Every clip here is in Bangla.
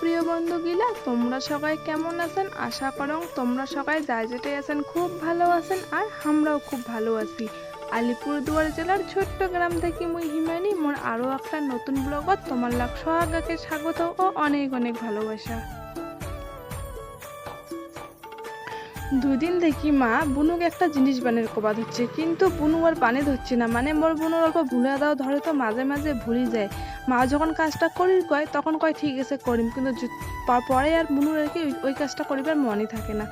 প্রিয় বন্ধুগিলা, তোমরা সবাই কেমন আছেন? আশা করং তোমরা সবাই যা যেটাই আছেন খুব ভালো আছেন আর আমরাও খুব ভালো আছি। আলিপুরদুয়ার জেলার ছোট্ট গ্রাম থেকে মুই হিমানি, মোর আরও একটা নতুন ব্লগত তোমার লাগ সোহাগাকে স্বাগত ও অনেক অনেক ভালোবাসা। দুদিন দেখি মা বুনুকে একটা জিনিস বানের কবা ধরছে, কিন্তু বুনু আর বানে ধরছে না মানে মোর বুনুর অল্প ভুলে দাও ধরে তো মাঝে মাঝে ভুলি যায়। মা যখন কাজটা করি কয় তখন কয়, ঠিক আছে, করিম। কিন্তু পরে আর বুনুর আর কি, ওই- কাজটা করিবার মনে থাকে না।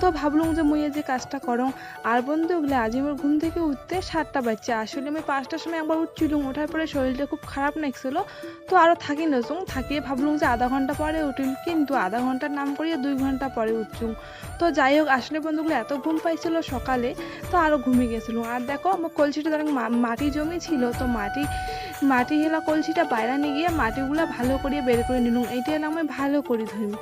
তো ভাবলুম যে মুই যে কাজটা করো, আর বন্ধু ওগুলো আজ আমার ঘুম থেকে উঠতে সাতটা বাচ্চা আসলে আমি পাঁচটার সময় একবার উঠছিলুম, ওঠার পরে শরীরটা খুব খারাপ লাগছিল। তো আরও থাকি নজুং থাকিয়ে ভাবলুম যে আধা ঘণ্টা পরে উঠিম, কিন্তু আধা ঘণ্টার নাম করিয়ে দুই ঘণ্টা পরে উঠছুম তো যাই হোক, আসলে বন্ধুগুলো এত ঘুম পাইছিল সকালে, তো আরও ঘুমিয়ে গেছিলাম। আর দেখো, আমার কলসিটা ধরেন মাটি জমি ছিল, তো মাটি মাটি হেলা কলসিটা বাইরে নিয়ে গিয়ে মাটিগুলো ভালো করে বের করে নিলুম। এইটা হলো আমি ভালো করে ধরিম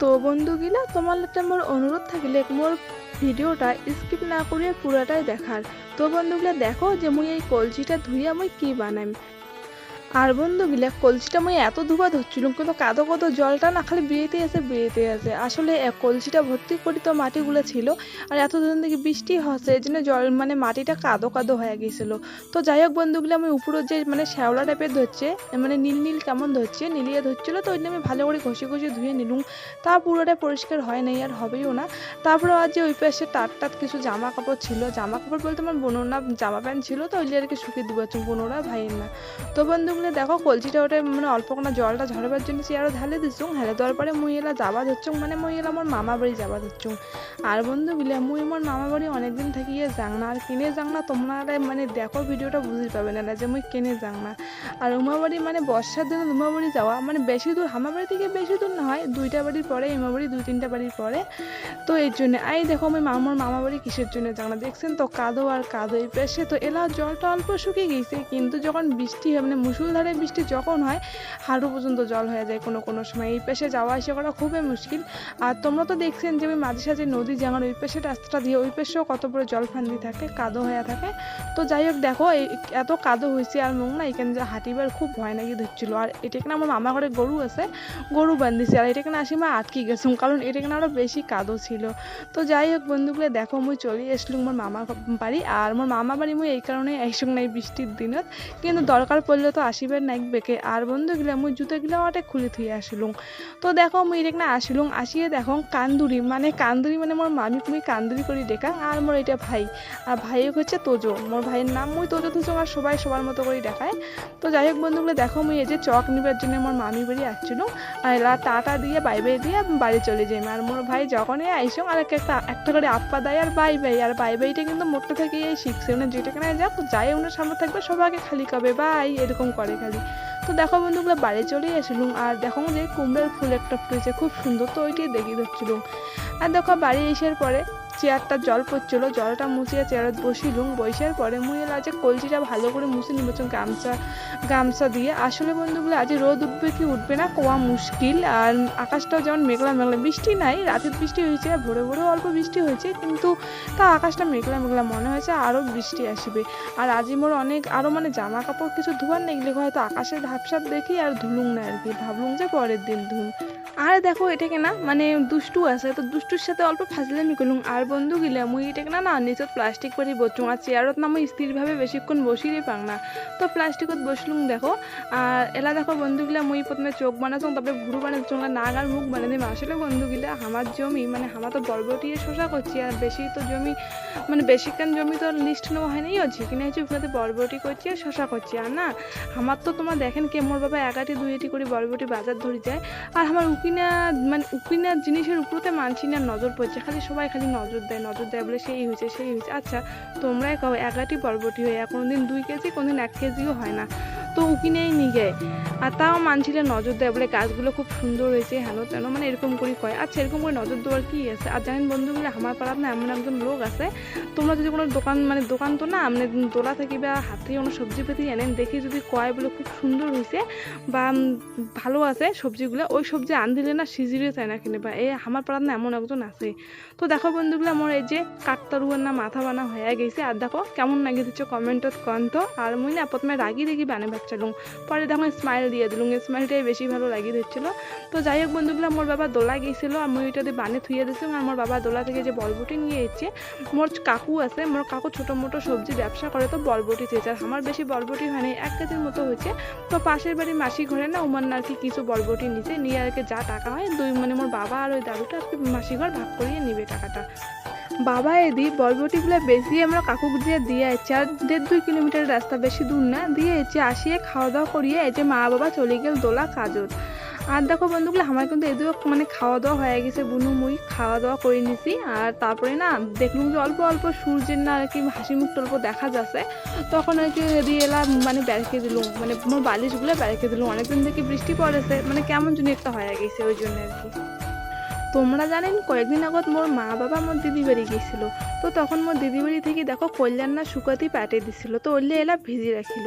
তো বন্ধুগিলা, তোমার একটা মোর অনুরোধ থাকলে মোর ভিডিওটা স্কিপ না করিয়ে পুরোটাই দেখার। তো বন্ধুগুলা দেখো যে মুই এই কলসিটা ধুইয়া মুই কি বানাইম। আর বন্ধুগুলা কলসিটা মুই এত ধুবা ধরছিলাম কিন্তু কাদো কাদো জলটা না, খালি বেয়েতে আছে বেয়েতে আছে। আসলে কলসিটা ভর্তি করি তো মাটিগুলো ছিল, আর এত দিন থেকে বৃষ্টি হচ্ছে, এই জন্য জল মানে মাটিটা কাদো কাদো হয়ে গেছিল। তো যাই হোক বন্ধুগুলো আমি উপরে যে মানে শ্যাওলা টাইপের ধরছে মানে নীল নীল কেমন ধরছে, নীলিয়ে ধরছিল, তো ওই আমি ভালো করে ঘষে ঘষে ধুয়ে নিলুম। তা পুরোটা পরিষ্কার হয় নাই, আর হবেও না। তারপরে আজ যে ওই পাশে টাট টাট কিছু জামা কাপড় ছিল, জামা কাপড় বলতে আমার বোনের না জামা প্যান্ট ছিল, তো ওই আর কি শুকিয়ে দিব বোনরা ভাইয়ের না তো বন্ধুগুলো দেখো কলচিটা ওটা মানে অল্প কোনো জলটা ঝরবার জন্য চেয়ারও ঢালে দিচ্ছুং হেলে দেওয়ার পরে মুই এলা যাবা ধরছুং মানে মুই এলা আমার মামা বাড়ি যাবা ধরছুং আর বন্ধুগুলো মুই আমার মামা বাড়ি অনেকদিন থেকে ইয়ে যাং না। আর কিনে যাং না তোমরা মানে দেখো ভিডিওটা বুঝতে পাবে না যে মুই কিনে যাং না। আর উমা বাড়ি মানে বর্ষার দিনে উমা বাড়ি যাওয়া মানে বেশি দূর আমার বাড়ি থেকে বেশি দূর না হয়, দুইটা বাড়ির পরে, উমা বাড়ি দুই তিনটা বাড়ির পরে। তো এর জন্য, আই দেখো আমি মামার মামা বাড়ি কিসের জন্য যাং না। দেখছেন তো কাদো আর কাদো এই পেশে তো এলা জলটা অল্প শুকিয়ে গেছে, কিন্তু যখন বৃষ্টি হয় মানে মুসুলধারে বৃষ্টি যখন হয় হাঁটু পর্যন্ত জল হয়ে যায় কোনো কোনো সময়। এই পেশে যাওয়া আসা করা খুবই মুশকিল। আর তোমরা তো দেখছেন যে আমি মাঝে সাঝে নদী যেমন ওই পেশে রাস্তাটা দিয়ে ওই পেশেও কত বড় জল ফান্দি থাকে, কাদো হয়ে থাকে। তো যাই হোক, দেখো এত কাদো হয়েছে আর মুখ না এখানে হাঁটিবার খুব ভয় নাকি ধরছিল। আর এটা কিনা আমার মামা ঘরে গরু আছে, গরু বান্ধিছে। আর এটা কিনা আসিমা আটকে গেছুম কারণ এটা কিনা আরও বেশি কাদো ছিল। তো যাই হোক বন্ধুগুলো, দেখো মুই চলে এসলুম মোর মামা বাড়ি। আর মোর মামা বাড়ি মুই এই কারণে আইসুম নাই বৃষ্টির দিনত। কিন্তু দরকার পড়লে তো আসিবার নাইক বেকে। আর বন্ধুগুলা, মুই জুতোগুলা ওটা খুলে থুয়ে আসলুম। তো দেখো, মুই এটা আসলুম, আসিয়ে দেখো, কান্দুরি মানে কান্দুরি মানে মোর মামি মুই কান্দুরি করি ডেকা আর মোর এটা ভাই। আর ভাইও হচ্ছে তোজো, মোর ভাইয়ের নাম মুই তোজো তুজো আর সবাই সবার মতো করে দেখায়। তো যাই হোক বন্ধুগুলো, দেখো মুই এই যে চক নিবার জন্য মোর মামি বাড়ি আসছিল আর এলা টাটা দিয়ে, বাই বাই দিয়ে বাড়ি চলে যাই আর মোর ভাই যখনই আইসং আর একটা একটা করে আপ্পা দেয় আর বাই বাই। আর বাই বাইটা কিন্তু মোটটা থেকে শিখছে মানে যেটা কেনা যাক। যাই ওনার সামনে থাকবে, সবাইকে খালি কবে, বাই, এরকম করে। খালি। তো দেখো বন্ধুগুলো, বাড়ি চলেই আসলুম। আর দেখো যে কুমড়ার ফুল একটা ফুটেছে, খুব সুন্দর। তো ওইটাই দেখি ধরছিলুম আর দেখো বাড়ি এসার পরে চেয়ারটা জল পড়ছিল, জলটা মুছিয়ে চেয়ারত বসিলুম বসার পরে মুই যে কলচিটা ভালো করে মুছে নিবছন গামছা গামছা দিয়ে। আসলে বন্ধুগুলো, আজ রোদ উঠবে কি উঠবে না কোয়া মুশকিল। আর আকাশটাও যেমন মেঘলা মেঘলা, বৃষ্টি নাই, রাতের বৃষ্টি হয়েছে আর ভোরে ভোরে অল্প বৃষ্টি হয়েছে, কিন্তু তা আকাশটা মেঘলা মেঘলা মনে হয়েছে আরও বৃষ্টি আসবে। আর আজি মোর অনেক আরও মানে জামা কাপড় কিছু ধোয়ার নেগলে হয়তো আকাশের ধাপসাপ দেখি আর ধুলুং না আর কি। ভাবলুম যে পরের দিন ধুম আর দেখো এটাকে না? মানে দুষ্টু আছে, তো দুষ্টুর সাথে অল্প ফাজলামি করলুম। আর বন্ধু গিলা মুই এটাকে না না, নিচত প্লাস্টিক পারি বসুম আর চেয়ারত না মুই স্থিরভাবে বেশিক্ষণ বসিয়ে পাং না। তো প্লাস্টিকত বসলুম দেখো আর এলা দেখো বন্ধুগুলা মুই প্রথমে চোখ বানাচ্ছ তারপরে ভুরু বানাচ্ছ নাক আর মুখ বানিয়ে দিম আসলে বন্ধুগুলা আমার জমি মানে আমার তো বরবটিয়ে শোষা করছি আর বেশি তো জমি মানে বেশিক্ষণ জমি তো লিস্ট নেওয়া হয় নাই হচ্ছে কিনা হচ্ছে ওখানে বরবটি করছি আর শশা করছি আর না আমার তো তোমার দেখেন কে মোর বাবা একাটি দুইটি করে বরবটি বাজার ধরে যায় আর আমার উকিনা মানে উকিনা জিনিসের উপরতে মানছি না নজর পড়ছে খালি সবাই খালি নজর দেয়, নজর দেয় বলে সেই হয়েছে সেই হয়েছে। আচ্ছা তোমরাই কাও একাটি বরবটি হয়ে কোনোদিন দুই কেজি, কোনোদিন এক কেজিও হয় না। তো উকিনেই নিগে আর তাও মানছিলে নজর দেয়, বলে গাছগুলো খুব সুন্দর হয়েছে হেন তেন মানে এরকম করে কয়। আচ্ছা এরকম করে নজর দেওয়ার কি আছে? আর জানেন বন্ধুগুলো আমার পাড়ার না এমন একজন লোক আছে, তোমরা যদি কোনো দোকান মানে দোকান তো না মানে দোলা থেকে বা হাত কোনো সবজি পেতে এনেন দেখি যদি কয় বলে খুব সুন্দর হয়েছে বা ভালো আছে সবজিগুলো, ওই সবজি আন দিলে না সিজিরে চায় না কিনে বা এই আমার পাড়ার না এমন একজন আছে। তো দেখো বন্ধুগুলো আমার এই যে কাকতারুয়ার না মাথা বানা হয়ে গেছে, আর দেখো কেমন লাগে দিচ্ছ কমেন্টত কন তো আর মুই না প্রথমে রাগি দেখি বানে বাচ্চালুম। পরে দেখো স্মাইল দিয়ে দিলুম। স্মাইলটাই বেশি ভালো লাগিয়ে দিচ্ছিল। তো যাই হোক বন্ধুগুলো, মোর বাবা দোলা মুই ওইটা দিয়ে বানে থুয়ে দিয়েছিলাম আর মোর বাবা দোলা থেকে যে বলবটি নিয়ে এসছে, মোর কাকু আছে। মোর কাকু ছোটো মোটো সবজি ব্যবসা করে, তো বলবটি চেয়েছে আর আমার বেশি বলবটি হয়নি এক কেজির মতো হয়েছে। তো পাশের বাড়ি মাসি ঘরে না উমার না আর কি কিছু বলবটি নিচে নিয়ে আর কি যা টাকা হয়, দুই মানে মোর বাবা আর ওই দাদুটা আর কি মাসি ঘর ভাগ করিয়ে নিবে টাকাটা। বাবা এদি বরবটিগুলো বেশি আমরা কাকু দিয়ে দিয়ে যাচ্ছি আর দেড় দুই কিলোমিটার রাস্তা বেশি দূর না, দিয়ে যাচ্ছি আসিয়ে খাওয়া দাওয়া করিয়ে এই যে মা বাবা চলে গেল দোলা কাজত। আর দেখো বন্ধুগুলো, আমার কিন্তু এদিকে মানে খাওয়া দাওয়া হয়ে গেছে, বুনু মুই খাওয়া দাওয়া করে নিছি, আর তারপরে না দেখলুম যে অল্প অল্প সূর্যের না আর কি হাসি মুখ অল্প দেখা যাচ্ছে। তখন আর কি এদিকে এলাম মানে বেড়কে দিলুম মানে মোর বালিশগুলো বেড়কে দিলুম অনেকদিন থেকে বৃষ্টি পড়েছে মানে কেমন জন্য একটা হয়ে গেছে ওই জন্য আর কি। তোমরা জানেন কয়েকদিন আগত মোর মা বাবা মোর দিদি বাড়ি গেছিল। তো তখন মোর দিদি বাড়ি থেকে দেখো কল্যাণ না শুকাতি পাঠিয়ে দিছিল। তো ওইলে এলা ভিজি রাখিল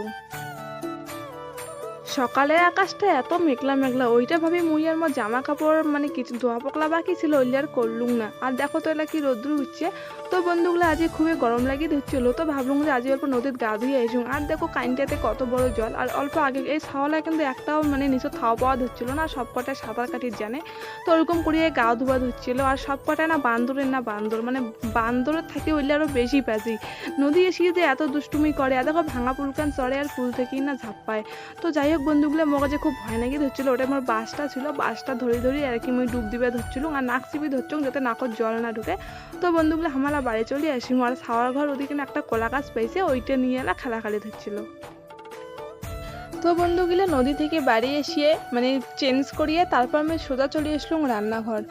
সকালের আকাশটা এত মেঘলা মেঘলা, ওইটা ভাবি মুই আর মোর জামা কাপড় মানে কিছু ধোয়া পকলা বাকি ছিল ওইলে আর করলুম না। আর দেখো তো এলা কি রোদ্রু হচ্ছে তো বন্ধুগুলো আজ খুবই গরম লাগিয়ে দিচ্ছিল, তো ভাবলুম যে আজ অল্প নদীর গা ধুয়ে এসুম আর দেখো কাইনটাতে কত বড় জল, আর অল্প আগে এই ছাওয়ালায় কিন্তু একটাও মানে নিচে থাওয়া পাওয়া ধরছিল না সব কটায় সাঁতার কাটির জানে। তো ওরকম করিয়ে গা ধোয়া ধুচ্ছিল, আর সব কটায় না বান্দরের না বান্দর মানে বান্দরের থেকে ওইলে আরও বেশি প্যাজি নদী এসে যে এত দুষ্টুমি করে, আর দেখো ভাঙা পুলকান চড়ে আর পুল থেকেই না ঝাপ্পায় তো যাই হোক বন্ধুগুলো মগজে খুব ভয় নাকি ধরছিল। ওটা আমার বাসটা ছিল। বাসটা ধরে ধরে আর কি মুই ডুব দিবে ধরছিল। আর নাক চিপি ধরছ যাতে নাকর জল না ঢুকে। তো বন্ধুগুলো আমার বাড়ি চলে আসি। আমার সাওয়ার ঘর ওদিকে একটা কলা গাছ পাইছে, ওইটা নিয়ে এলা খেলা খালি ধরছিল। তো বন্ধুগুলো নদী থেকে বাড়ি এসে মানে চেঞ্জ করিয়ে তারপর আমি সোজা চলে আসলাম রান্নাঘর।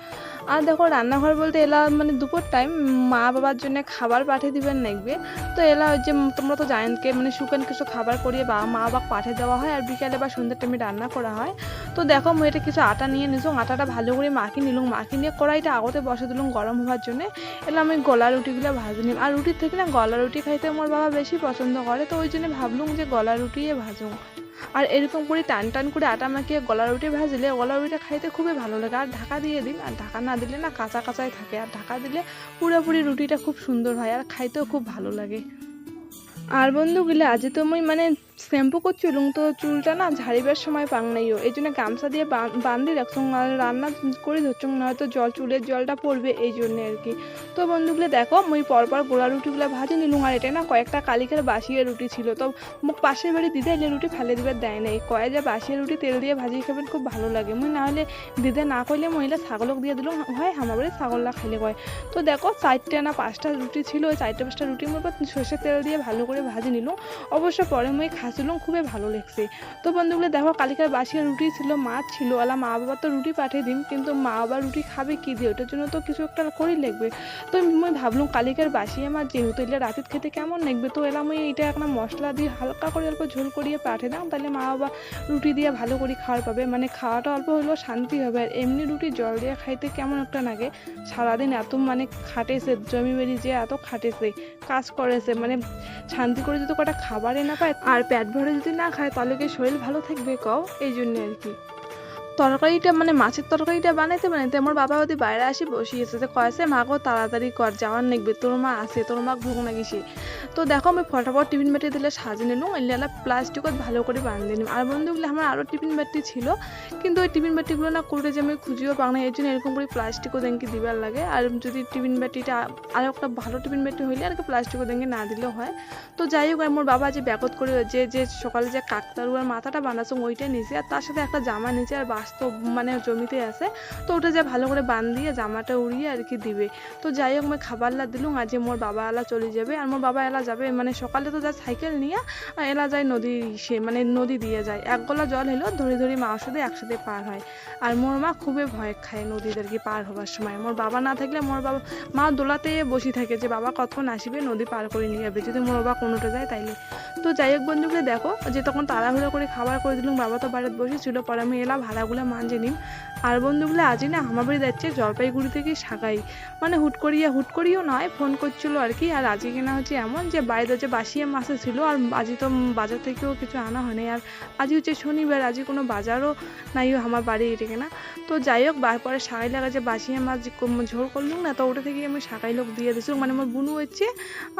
আর দেখো রান্নাঘর বলতে এলা মানে দুপুর টাইম মা বাবার জন্য খাবার পাঠিয়ে দিবেন লাগবে তো এলা ওই যে তোমরা তো জানেনকে মানে শুকান কিছু খাবার করিয়ে বা মা বাবা পাঠিয়ে দেওয়া হয় আর বিকালে বা সন্ধ্যের টাইমে রান্না করা হয়। তো দেখো মই এটা কিছু আটা নিয়ে নিছো আটাটা ভালো করে মাখি নিলুম। মাখি নিয়ে কড়াইটা আগতে বসে দিলুম গরম হওয়ার জন্য। এলা আমি গলা রুটিগুলো ভাজি নিলাম। আর রুটির থেকে না গলা রুটি খাইতে আমার বাবা বেশি পছন্দ করে, তো ওই জন্য ভাবলুম যে গলা রুটিয়ে ভাজুম। আর এরকম করে টান টান করে আটা মাখিয়ে গলা রুটি ভাজলে গলা রুটিটা খাইতে খুবই ভালো লাগে। আর ঢাকা দিয়ে দিন আর ঢাকা না দিলে না কাঁচা কাঁচাই থাকে। আর ঢাকা দিলে পুরোপুরি রুটিটা খুব সুন্দর হয় আর খাইতেও খুব ভালো লাগে। আর বন্ধুগুলো, আজ তো মানে শ্যাম্পু করছিলুম তো চুলটা না ঝাড়িবার সময় পাং নাইও এই জন্য গামছা দিয়ে বান- বান্ধি রাখছুম আর রান্না করে না হয়তো জল, চুলের জলটা পড়বে এই জন্য আর কি। তো বন্ধুগুলো দেখো, মুই পরপর গোলা রুটিগুলো ভাজি নিলুম, আর এটা না কয়েকটা কালিকের বাসিয়ে রুটি ছিল। তো মোক পাশের বাড়ি দিদা এলে রুটি ফেলে দিবার দেয় নাই। কয়ে যে বাসিয়ে রুটি তেল দিয়ে ভাজি খাবেন, খুব ভালো লাগে। মুই না হলে দিদা না কইলে মহিলা ছাগলক দিয়ে দিলাম হয় আমার বাড়ি ছাগললা খাইলে কয়। তো দেখো, চারটে না পাঁচটা রুটি ছিল, ওই চারটে পাঁচটা রুটির মধ্যে সর্ষের তেল দিয়ে ভালো করে ভাজি নিলাম। অবশ্য পরে মুই খাচ্ছিলাম খুবই ভালো লাগছে। তো বন্ধুগুলো, দেখো, কালিকার বাসিয়ে রুটি ছিল মাছ ছিল, আলা মা বাবা তো রুটি পাঠিয়ে দিম কিন্তু মা বাবা রুটি খাবে কি দিয়ে? ওটার জন্য তো কিছু একটা করি লাগবে তো আমি ভাবলাম কালিকার বাসি আমার যেহেতু এলে রাতের খেতে কেমন লাগবে তো এলাম ওই এটা একটা মশলা দিয়ে হালকা করে অল্প ঝোল করিয়ে পাঠিয়ে দাম তাহলে মা বাবা রুটি দিয়ে ভালো করে খাওয়ার পাবে। মানে খাওয়াটা অল্প হলেও শান্তি হবে, আর এমনি রুটি জল দিয়ে খাইতে কেমন একটা লাগে। সারাদিন এত মানে খাটেছে, জমি বেরি যে এত খাটেছে, কাজ করেছে মানে শান্তি করে যদি কটা খাবারে না পায়, আর পেট ভরে যদি না খায়, তাহলে কি শরীর ভালো থাকবে কও? এই জন্য আর কি। তরকারিটা মানে মাছের তরকারিটা বানাইতে বানাইতে আমার বাবা ওদের বাইরে আসি বসিয়েছে যে কয়েছে মা গো, তাড়াতাড়ি কর, যাওয়ার নেকবে তোর মা আছে, তোর মা ভোগ গেছি। তো দেখো, আমি ফটাফট টিফিন বাটি দিলে সাজে নিলাম, এলে প্লাস্টিকত ভালো করে বানিয়ে নিলাম। আর বন্ধুগুলো আমার আরও টিফিন বাটি ছিল, কিন্তু ওই টিফিন বাটিগুলো না করে যে আমি খুঁজিও পাই না এর জন্য এরকম করে প্লাস্টিকও দেনকে দিবার লাগে। আর যদি টিফিন বাটিটা আর একটা ভালো টিফিন বাটি হইলে আর কি প্লাস্টিকও দেনকে না দিলেও হয়। তো যাই হোক, আমার বাবা যে ব্যাকত করে যে যে সকালে যে কাকতারুয়ার মাথাটা বানাচ্ছে ওইটা নিয়েছে আর তার সাথে একটা জামা নিয়েছে আর বাস আস্ত মানে জমিতে আছে, তো ওটা যে ভালো করে বান দিয়ে জামাটা উড়িয়ে আর কি দিবে। তো যাই হোক আমি খাবারলা দিলুম আজ মোর বাবা এলা চলে যাবে। আর মোর বাবা এলা যাবে মানে সকালে তো যা সাইকেল নিয়ে এলা যায় নদী সে মানে নদী দিয়ে যায়। এক গলা জল হলো ধরে ধরে মার সাথে একসাথে পার হয়। আর মোর মা খুবই ভয় খায় নদীদের কি পার হবার সময়। মোর বাবা না থাকলে মোর বাবা, মা দোলাতে বসে থাকে যে, বাবা কতক্ষণ আসবে? নদী পার করে নিয়ে যাবে। যদি মোর বাবা কোনোটা যায় তাইলে। তো যাই হোক বন্ধুকে দেখো যে তখন তাড়াহুড়ো করে খাবার করে দিলাম বাবা তো বাড়িতে বসেছিল, পরে আমি এলা ভাড়াগুলো মানজে নিম আর বন্ধুগুলো, আজই না আমার বাড়ি যাচ্ছে জলপাইগুড়ি থেকে সাগাই মানে হুট করিয়া, হুট করিও নয়, ফোন করছিল আর কি। আর আজকে কিনা হচ্ছে এমন যে বাড়িতে যে বাসিয়ে মাসে ছিল, আর আজই তো বাজার থেকেও কিছু আনা হয়নি। আর আজই হচ্ছে শনিবার, আজই কোনো বাজারও নাই আমার বাড়ি এটা কিনা। তো যাই হোক পরে সাগাই লাগা যে বাসিয়ে মাছ ঝোল করলুম না, তো ওটা থেকে আমি সাগাই লোক দিয়ে দিছিলাম। মানে আমার বুনু হচ্ছে,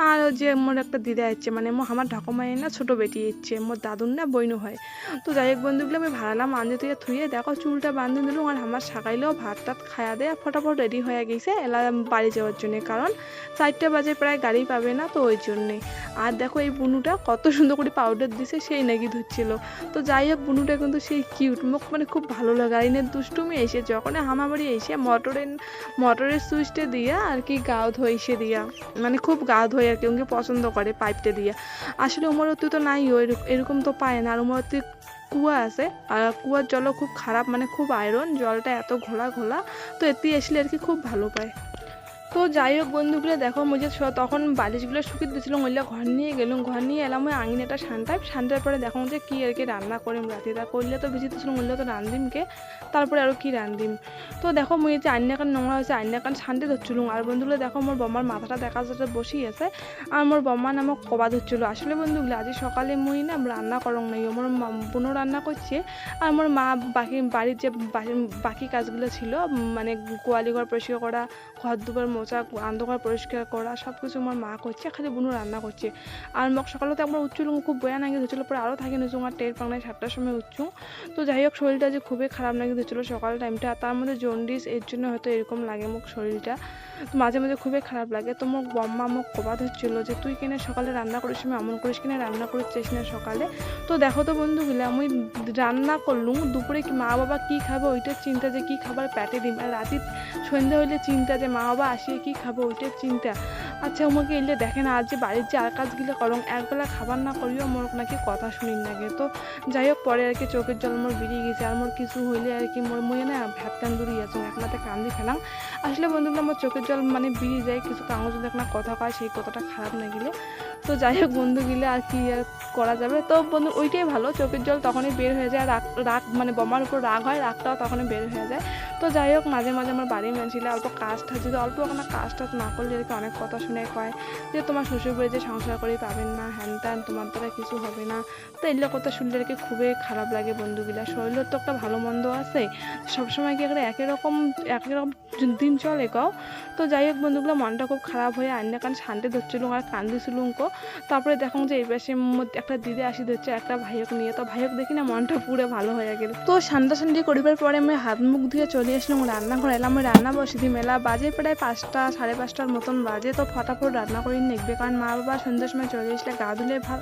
আর যে মোর একটা দিদা হচ্ছে মানে মো আমার ঠাকুমাই না ছোটো বেটি হচ্ছে, মোর দাদুর না বইনু হয়। তো যাই হোক বন্ধুগুলো, আমি ভাড়ালাম আনতে থেকে থুয়ে দেখো। চুলটা বাঁধে দিলুম আর আমার সাকাইলেও ভাত টাত খায়া দেয় ফটাফট রেডি হয়ে গেছে এলা বাড়ি যাওয়ার জন্যে কারণ চারটে বাজে প্রায় গাড়ি পাবে না, তো ওই জন্যে। আর দেখো এই বুনুটা কত সুন্দর করে পাউডার দিছে, সেই নাকি ধুচ্ছিল। তো যাই হোক, বুনুটা কিন্তু সেই কিউট মুখ মানে খুব ভালো লাগে, এনে দুষ্টুমি এসে যখন আমার বাড়ি এসে মোটরের মটরের সুইচটা দিয়া, আর কি গাও ধইসে দিয়া। মানে খুব গা ধোয় আর কি ওকে পছন্দ করে পাইপটা দিয়া। আসলে উমরতি তো নাই এরকম তো পায় না, আর উমরতি কুয়া আছে। আর কুয়ার জলও খুব খারাপ মানে খুব আয়রন জলটা এত ঘোলা ঘোলা, তো এতে আসলে আর কি খুব ভালো পায়। তো যাই হোক বন্ধুগুলো, দেখো মুঝে তখন বালিশগুলো শুকিয়ে দিয়েছিলাম ওইগুলো ঘর নিয়ে গেলাম। ঘর নিয়ে এলাম ওই আঙিনাটা সানটাই সানটার পরে দেখো যে কী আর কি রান্না করিম রাতে তা করলে তো বেশি দিয়েছিলাম ওইগুলো তো রান্ধিমকে, তারপরে আরও কি রান্ধিম। তো দেখো মুই যে আন্যাকান নোংরা হয়েছে আন্যাকান শান্তি ধরছিলুম। আর বন্ধুগুলো, দেখো মোর বম্মার মাথাটা, দেখা যাচ্ছে বসেই আছে, আর মোর বম্মা নামক কবা ধরছিল। আসলে বন্ধুগুলো, আজ সকালে মুই না রান্না করং নাই মোর বোনও রান্না করছে, আর মোর মা বাকি বাড়ির যে বাকি কাজগুলো ছিল মানে গোয়ালি ঘর পরিষ্কার করা, ঘর দুবার মোচা অন্ধকার পরিষ্কার করা সব কিছু আমার মা করছে, খালি বুনু রান্না করছে। আর মোক সকালে তো একবার উচ্চুলুম খুব বয়া নাকি ধরছিল পরে আরও থাকে নিচু আর টের পাংনায় সাতটার সময় উচ্চু তো যাই হোক, শরীরটা যে খুবই খারাপ নাকি ধরছিল সকাল টাইমটা তার মধ্যে জন্ডিস এর জন্য হয়তো এরকম লাগে মোক শরীরটা। তো মাঝে মাঝে খুবই খারাপ লাগে। তো মোক বম্মা মোক কবাদ হচ্ছিল যে, তুই কিনে সকালে রান্না করিস, আমি এমন করিস কিনে রান্না করছিস না সকালে? তো দেখো তো বন্ধুগুলো, আমি রান্না করলুম, দুপুরে কি মা বাবা কি খাবে, ওইটার চিন্তা যে কি খাবার প্যাটে দিম। আর রাতে সন্ধ্যা হইলে চিন্তা যে মা বাবা আসিয়ে কি খাব ওইটার চিন্তা। আচ্ছা আমাকে এলে দেখেন আজ যে বাড়ির যে আর কাজগুলো করং একবেলা খাবার না করিও মোর নাকি কথা শুনিন লাগে তো যাই হোক পরে আর কি চোখের জল মোর বেরিয়ে গেছে, আর মোর কিছু হইলে আর কি মোর মই না ভাত কান কান্দুরি আছে একলাতে কান্দি ফেলাম আসলে বন্ধুগুলো আমার চোখের জল মানে বেরিয়ে যায়, কিছু কাগজ যদি একটা কথা কয়, সেই কথাটা খারাপ না গেলে। তো যাই হোক বন্ধু গেলে আর কি আর করা যাবে। তো বন্ধু, ওইটাই ভালো, চোখের জল তখনই বের হয়ে যায়, রাগ রাগ মানে বোমার উপর রাগ হয়, রাগটাও তখনই বের হয়ে যায়। তো যাই হোক মাঝে মাঝে আমার বাড়ির মেনছিলে অল্প কাজটা, যদি অল্প কোনো কাজ টাজ না করলে এরকম অনেক কথা শুনে কয় যে তোমার শ্বশুর বাড়ি যে সংসার করে পাবেন না, হ্যান ত্যান, তোমার দ্বারা কিছু হবে না। তো এগুলো কথা শুনলে আর কি খুবই খারাপ লাগে বন্ধুগুলা। শরীরের তো একটা ভালো মন্দ আছে। সবসময় কি একটা একই রকম একই রকম দিন চলে কও? তো যাই হোক বন্ধুগুলো, মনটা খুব খারাপ হয়ে আন্না কান শান্তি ধরছিলুম আর কান্দিছিলুম কো। তারপরে দেখুন যে এই পাশে একটা দিদি আসি ধরছে, একটা ভাইয়ক নিয়ে। তো ভাইয়ক দেখি না মনটা পুরো ভালো হয়ে গেল। তো সান্ডা সান্ডি করিবার পরে আমি হাত মুখ ধুয়ে চলে আসলাম। রান্নাঘরে এলাম, রান্না বসে দিই মেলা বাজে প্রায় পাঁচটা, সাড়ে পাঁচটার মতন বাজে। তো ফটাফট রান্না করে নেকবে। কারণ মা বাবা সন্ধ্যার সময় চলে আসলে গা ধুলে ভাত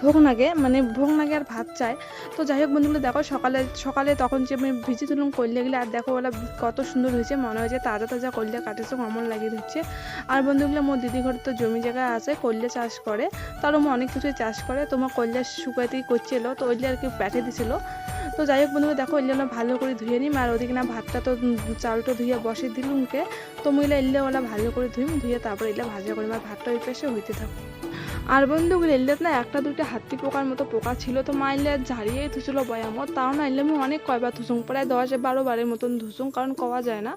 ভোগ নাগে মানে ভোগ নাগে আর ভাত চায়। তো যাই হোক বন্ধুগুলো, দেখো সকালে সকালে তখন যে আমি ভিজি তুলুম করলে গেলে, আর দেখো ওলা কত সুন্দর হয়েছে, মনে হয় যে তাজা তাজা করলে কাটেছে অমন লাগিয়ে দিচ্ছে আর বন্ধুগুলো, মোর দিদি ঘরে তো জমি জায়গা আছে, করলে চাষ করে। তারও অনেক কিছুই চাষ করে তোমার করলে শুকাইতেই করছিল, তো ওইলে আর কি প্যাটে দিছিল। তো যাই হোক বন্ধুরা, দেখো এলে ভালো করে ধুয়ে নিম, আর ওদিকে না ভাতটা তো চালটা ধুয়ে বসে দিলুমকে তো মহিলা এলে ওলা ভালো করে ধুইম, ধুয়ে তারপর এলে ভাজা করিম আর ভাতটা ওই পাশে হইতে থাকো। আর বন্ধুগুলো এলে না একটা দুইটা হাতি পোকার মতো পোকা ছিল, তো মা এলে ঝাড়িয়ে ধুছিল বয়ামত। তাও না এলে আমি অনেক কয়বার ধুসুং প্রায় দশ বারো বারের মতন ধুসুং কারণ কওয়া যায় না।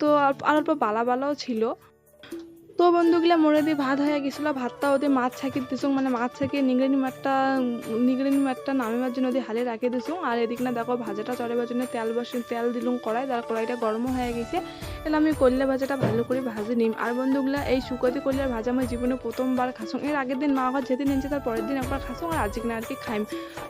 তো আর অল্প বালা বালাও ছিল। তো বন্ধুগুলা মোড়ে দিয়ে ভাত হয়ে গেছিল, ভাতটা ওদের মাছ ছাঁকি দিছুং মানে মাছ ছাঁকি নিগড়ি মাঠটা নিগড়ি মাঠটা নামিবার জন্য ওদের হালে রাখে দিছুং। আর এদিক না দেখো ভাজাটা চড়াবার জন্য তেল বসে তেল দিলুম কড়াই তার কড়াইটা গরমও হয়ে গেছে। এলে আমি করলে ভাজাটা ভালো করে ভাজি নিম। আর বন্ধুগুলা, এই শুকোতে করলে ভাজা আমার জীবনে প্রথমবার খাসুং। এর আগের দিন মা ঘর যেদিন এনেছে তার পরের দিন একবার খাসুং আর আজকে না আর কি খাইম।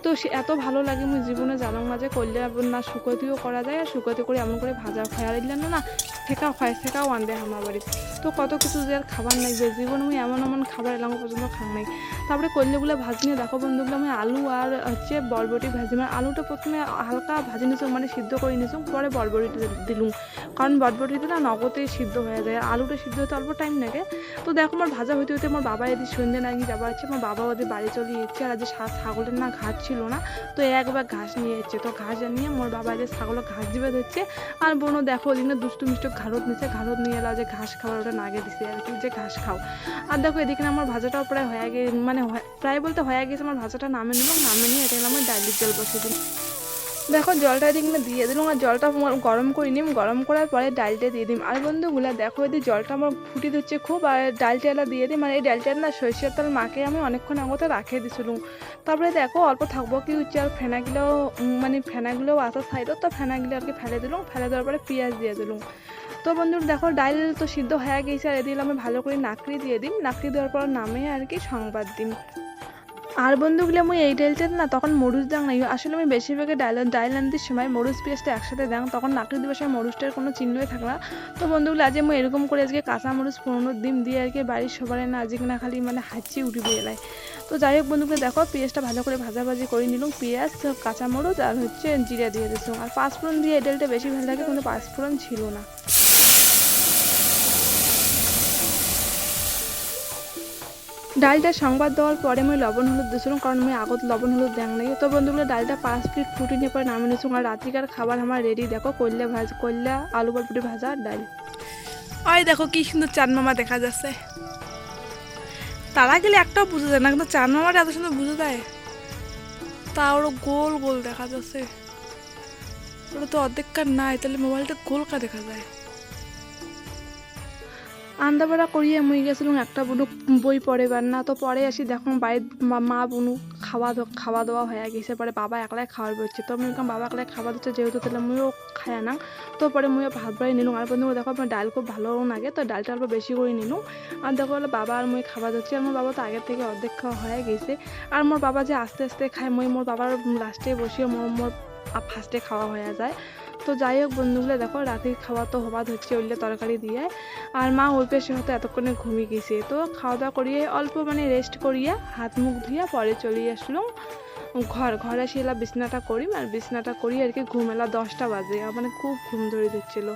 তো সে এত ভালো লাগে আমি জীবনে জানাং মাঝে করলে না শুকোতেও করা যায়, আর শুকোতে করে এমন করে ভাজা খাই আর এলে না ঠেকাও খায় ঠেকাও আনবে আমার বাড়িতে। তো কত কিছু যে আর খাবার নাই যে জীবন আমি এমন এমন খাবার এলাম পর্যন্ত খাং নাই। তারপরে কল্যগুলো ভাজি নিয়ে দেখো বন্ধুগুলো, আমি আলু আর হচ্ছে বরবটি ভাজি মানে আলুটা প্রথমে হালকা ভাজি নিয়েছি মানে সিদ্ধ করে নিয়েছি পরে বরবটি দিলুম। কারণ বরবটিতে না নগদে সিদ্ধ হয়ে যায়, আলুটা সিদ্ধ হতে অল্প টাইম লাগে। তো দেখো আমার ভাজা হইতে হইতে আমার বাবা এদিকে সন্ধ্যে নাকি যাবার হচ্ছে আমার বাবা ওদের বাড়ি চলে যাচ্ছে আর সা- ছাগলের না ঘাস ছিল না, তো একবার ঘাস নিয়ে যাচ্ছে তো ঘাস নিয়ে মোর বাবা যে ছাগলের ঘাস দিবে দিচ্ছে, আর বোনও দেখো ওদিকে দুষ্টু মিষ্টু ঘাড়ত নিচ্ছে ঘাড়ত নিয়ে এলো যে ঘাস খাওয়ার ওটা নাগে দিছে, আর কি যে ঘাস খাও। আর দেখো এদিকে আমার ভাজাটাও প্রায় হয়ে গে মানে প্রায় বলতে হয়ে গেছে আমার ভাজাটা নামে নিলাম নামে নিয়ে এটা আমার ডাইলির জল বসিয়ে দিলাম। দেখো জলটা এদিকে দিয়ে দিলাম আর জলটা গরম করে নিম। গরম করার পরে ডালটা দিয়ে দিম। আর বন্ধুগুলা, দেখো এদিকে জলটা আমার ফুটে দিচ্ছে খুব, আর ডালটা এলা দিয়ে দিই মানে এই ডালটা না সরিষার তেল মাকে আমি অনেকক্ষণ আগতে রাখে দিছিলাম। তারপরে দেখো অল্প থাকব কি হচ্ছে, আর ফেনাগুলো মানে ফেনাগুলো আছে সাইডত তো ফেনাগুলো আর কি ফেলে দিলাম। ফেলে দেওয়ার পরে পেঁয়াজ দিয়ে দিলাম। তো বন্ধুরা, দেখো ডাল তো সিদ্ধ হয়ে গেছে, আর এদিকে আমি ভালো করে নাকড়ি দিয়ে দিম। নাকড়ি দেওয়ার পর নামে আর কি সংবাদ দিম। আর বন্ধুগুলো মুই এই ডালটা না তখন মরুচ দাং নাই। আসলে আমি বেশিরভাগে ডাইল ডাইল আনতির সময় মরুচ পেঁয়াজটা একসাথে দাং তখন নাকড়ি দেওয়ার সময় মরুচটার কোনো চিহ্নই থাকে না। তো বন্ধুগুলো আজ আমি এরকম করে আজকে কাঁচা মরুচ, পুরোনো ডিম দিয়ে আর কি বাড়ির সবার না আজকে না খালি মানে হাঁচি উঠি বেলায় তো যাই হোক বন্ধুগুলো দেখো পেঁয়াজটা ভালো করে ভাজাভাজি করে নিলাম। পেঁয়াজ, কাঁচা মরুচ আর হচ্ছে জিরা দিয়ে দিয়েছিলাম। আর পাঁচফোড়ন দিয়ে এই ডালটা বেশি ভালো লাগে কিন্তু পাঁচফোড়ন ছিল না। ডালটা সংবাদ দেওয়ার পরে আমি লবণ হলুদ দিয়েছিলাম কারণ আমি আগত লবণ হলুদ দেখ নাই তো বন্ধুগুলো ডালটা পাঁচ প্লেট ফুটি নিয়ে পরে নামিয়ে নিয়েছিলাম আর রাত্রিকার খাবার আমার রেডি দেখো কল্যা ভাজ কল্যা আলু বরবটি ভাজা আর ডাল ওই দেখো কি সুন্দর চাঁদ মামা দেখা যাচ্ছে। তারা গেলে একটাও বুঝা যায় না, কিন্তু চাঁদ মামাটা এত সুন্দর বুঝে যায়। তা ওরও গোল গোল দেখা যাচ্ছে। ওটা তো অর্ধেককার নাই তাহলে মোবাইলটা গোলকা দেখা যায়। আন্দাবাড়া করিয়ে মুই গেছিলাম একটা বুনু বই পড়ে বার। না তো পরে আসি দেখো বাড়ির মা- বুনু খাওয়া খাওয়া দাওয়া হয়ে গেছে, পরে বাবা একলাই খাওয়ার বলছে তো বললাম, বাবা একলাই খাওয়া দিচ্ছে যেহেতু, তাহলে মুইও খায় না। তো পরে মুইও ভাত বাড়ি নিলাম। আর বন্ধু দেখো আমার ডাল খুব ভালো লাগে, তো ডালটা অল্প বেশি করে নিলাম। আর দেখো হলো বাবা আর মুই খাওয়া দিচ্ছি। আর মোর বাবা তো আগের থেকে অর্ধেক খাওয়া হয়ে গেছে। আর মোর বাবা যে আস্তে আস্তে খায়, মুই মোর বাবার লাস্টে বসিয়ে মোর মোর ফার্স্টে খাওয়া হয়ে যায়। তো যাই হোক বন্ধুগুলো, দেখো, রাতের খাওয়া তো হবাদ হচ্ছে ওইলে তরকারি দিয়ে। আর মা ওই পেশে হয়তো এতক্ষণে ঘুমিয়ে গেছে। তো খাওয়া দাওয়া করিয়ে, অল্প মানে রেস্ট করিয়া, হাত মুখ ধুয়ে পরে চলে আসলাম। ঘর, ঘরে এসে বিছনাটা করি আর বিছনাটা করি আর কি ঘুম এলা দশটা বাজে। মানে খুব ঘুম ধরে দিচ্ছিল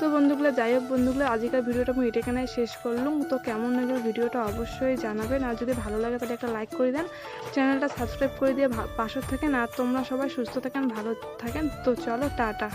তো বন্ধুগুলো, যাই হোক বন্ধুগুলো, আজকের ভিডিওটা আমি এটাখানে শেষ করলাম। তো কেমন লাগল ভিডিওটা অবশ্যই জানাবেন। আর যদি ভালো লাগে তাহলে একটা লাইক করে দেন। চ্যানেলটা সাবস্ক্রাইব করে দিয়ে পাশে থাকেন। আর তোমরা সবাই সুস্থ থাকেন, ভালো থাকেন। তো চলো, টাটা।